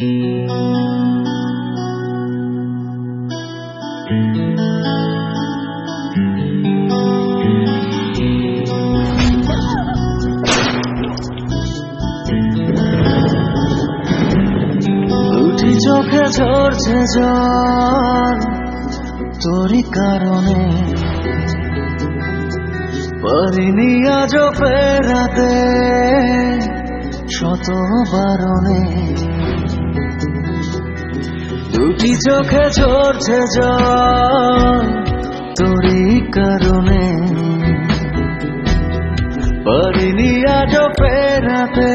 দুটি চোখে ঝরছে জল তোরই কারণে। পারিনি আজ ফেরাতে শত বারণে। দুটি চোখে ঝরছে জল তোরই কারণে পারিনি আজ ফেরাতে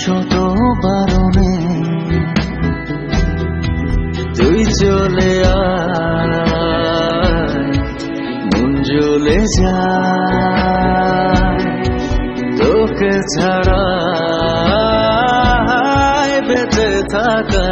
শত বারণে তুই চলে আয় মন জ্বলে তোকে ছাড়া বেঁচে থাকা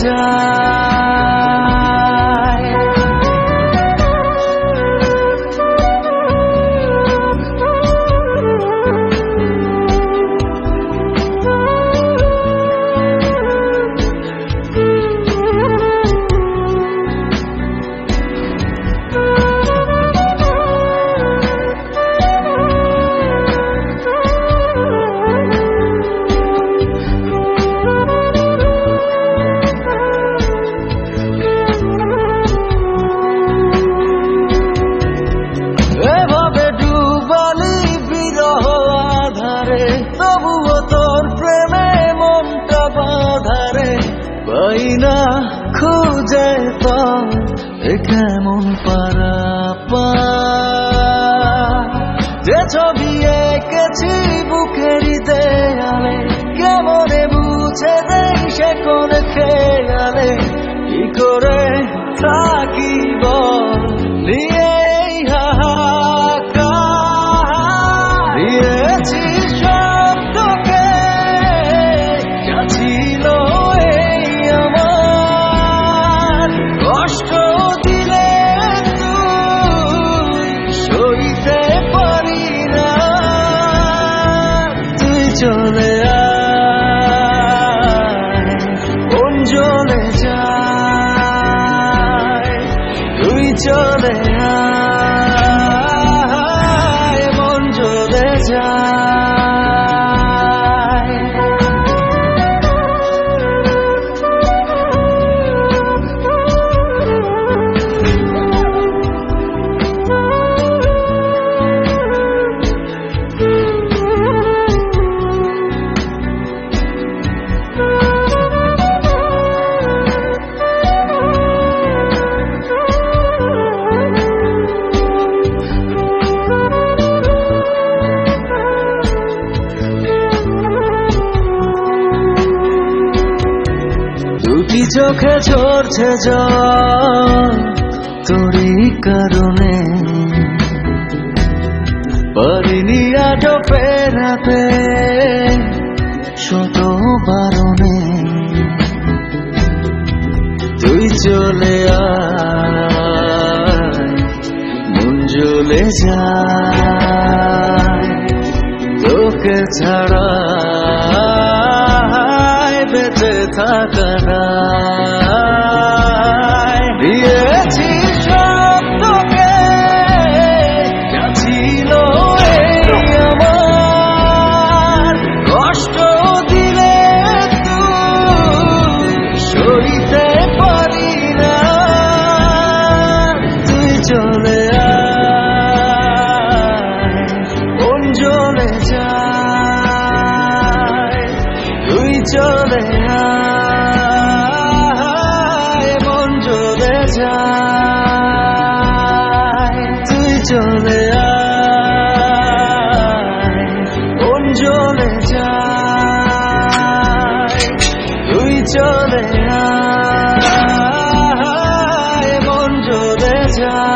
জ্বলে কেমন পারা যে ছবি এঁকেছি বুকের দেয়ালে কেমনে বুঝে দেয় সে কোন খেয়ালে? চলে আয় দুটি চোখে ঝরছে জল তোরই কারণে? পারিনি আজ ফেরাতে শত বারণে। তুই চলে আয়, মন জ্বলে যায়। তোকে ছাড়া kakana Yeah.